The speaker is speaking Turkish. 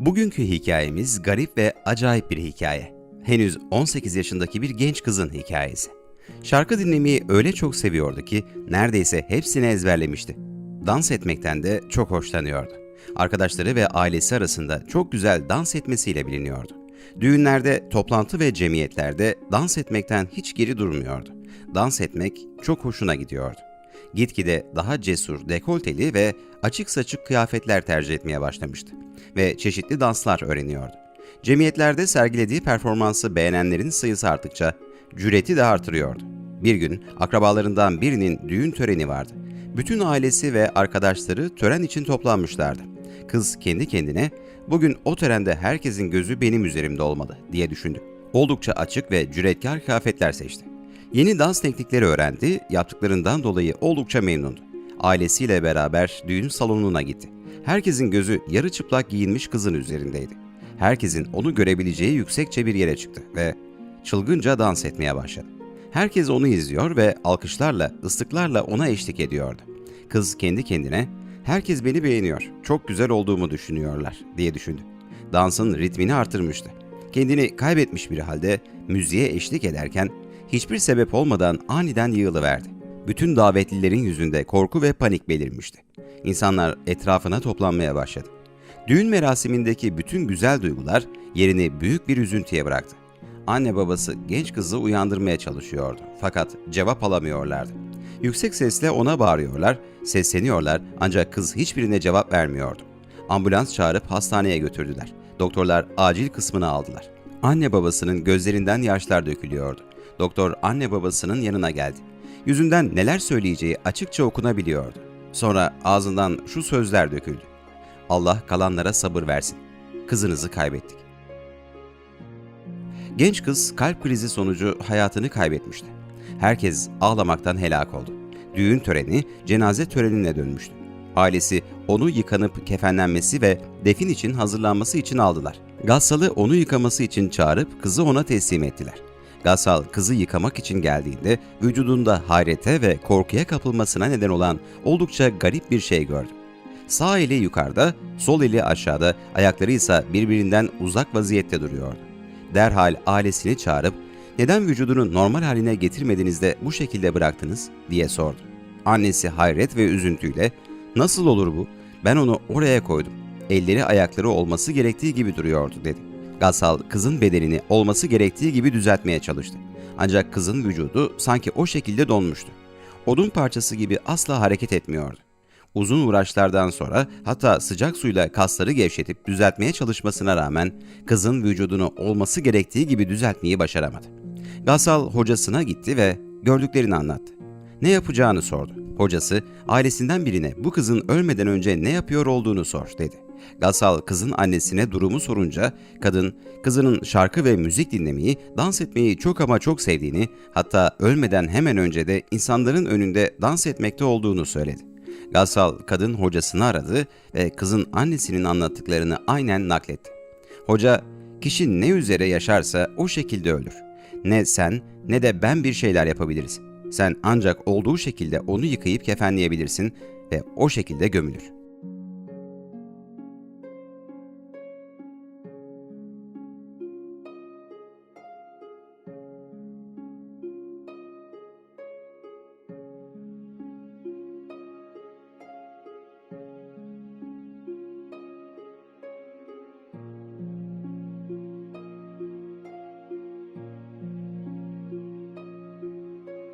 Bugünkü hikayemiz garip ve acayip bir hikaye. Henüz 18 yaşındaki bir genç kızın hikayesi. Şarkı dinlemeyi öyle çok seviyordu ki neredeyse hepsini ezberlemişti. Dans etmekten de çok hoşlanıyordu. Arkadaşları ve ailesi arasında çok güzel dans etmesiyle biliniyordu. Düğünlerde, toplantı ve cemiyetlerde dans etmekten hiç geri durmuyordu. Dans etmek çok hoşuna gidiyordu. Gitgide daha cesur, dekolteli ve açık saçık kıyafetler tercih etmeye başlamıştı ve çeşitli danslar öğreniyordu. Cemiyetlerde sergilediği performansı beğenenlerin sayısı arttıkça cüreti de artırıyordu. Bir gün akrabalarından birinin düğün töreni vardı. Bütün ailesi ve arkadaşları tören için toplanmışlardı. Kız kendi kendine bugün o törende herkesin gözü benim üzerimde olmalı diye düşündü. Oldukça açık ve cüretkar kıyafetler seçti. Yeni dans teknikleri öğrendi, yaptıklarından dolayı oldukça memnundu. Ailesiyle beraber düğün salonuna gitti. Herkesin gözü yarı çıplak giyinmiş kızın üzerindeydi. Herkesin onu görebileceği yüksekçe bir yere çıktı ve çılgınca dans etmeye başladı. Herkes onu izliyor ve alkışlarla, ıslıklarla ona eşlik ediyordu. Kız kendi kendine, herkes beni beğeniyor, çok güzel olduğumu düşünüyorlar diye düşündü. Dansın ritmini artırmıştı. Kendini kaybetmiş bir halde müziğe eşlik ederken hiçbir sebep olmadan aniden yığılıverdi. Bütün davetlilerin yüzünde korku ve panik belirmişti. İnsanlar etrafına toplanmaya başladı. Düğün merasimindeki bütün güzel duygular yerini büyük bir üzüntüye bıraktı. Anne babası genç kızı uyandırmaya çalışıyordu fakat cevap alamıyorlardı. Yüksek sesle ona bağırıyorlar, sesleniyorlar ancak kız hiçbirine cevap vermiyordu. Ambulans çağırıp hastaneye götürdüler. Doktorlar acil kısmını aldılar. Anne babasının gözlerinden yaşlar dökülüyordu. Doktor anne babasının yanına geldi. Yüzünden neler söyleyeceği açıkça okunabiliyordu. Sonra ağzından şu sözler döküldü. Allah kalanlara sabır versin. Kızınızı kaybettik. Genç kız kalp krizi sonucu hayatını kaybetmişti. Herkes ağlamaktan helak oldu. Düğün töreni cenaze törenine dönmüştü. Ailesi onu yıkanıp kefenlenmesi ve defin için hazırlanması için aldılar. Gassal'ı onu yıkaması için çağırıp kızı ona teslim ettiler. Gassal kızı yıkamak için geldiğinde vücudunda hayrete ve korkuya kapılmasına neden olan oldukça garip bir şey gördü. Sağ eli yukarıda, sol eli aşağıda, ayakları ise birbirinden uzak vaziyette duruyordu. Derhal ailesini çağırıp neden vücudunu normal haline getirmediniz de bu şekilde bıraktınız diye sordu. Annesi hayret ve üzüntüyle nasıl olur bu? Ben onu oraya koydum. Elleri ayakları olması gerektiği gibi duruyordu dedi. Gasal kızın bedenini olması gerektiği gibi düzeltmeye çalıştı. Ancak kızın vücudu sanki o şekilde donmuştu. Odun parçası gibi asla hareket etmiyordu. Uzun uğraşlardan sonra hatta sıcak suyla kasları gevşetip düzeltmeye çalışmasına rağmen kızın vücudunu olması gerektiği gibi düzeltmeyi başaramadı. Gasal hocasına gitti ve gördüklerini anlattı. Ne yapacağını sordu. Hocası ailesinden birine bu kızın ölmeden önce ne yapıyor olduğunu sor dedi. Gasal kızın annesine durumu sorunca kadın kızının şarkı ve müzik dinlemeyi, dans etmeyi çok ama çok sevdiğini hatta ölmeden hemen önce de insanların önünde dans etmekte olduğunu söyledi. Gasal kadın hocasını aradı ve kızın annesinin anlattıklarını aynen nakletti. Hoca, kişi ne üzere yaşarsa o şekilde ölür. Ne sen ne de ben bir şeyler yapabiliriz. Sen ancak olduğu şekilde onu yıkayıp kefenleyebilirsin ve o şekilde gömülür.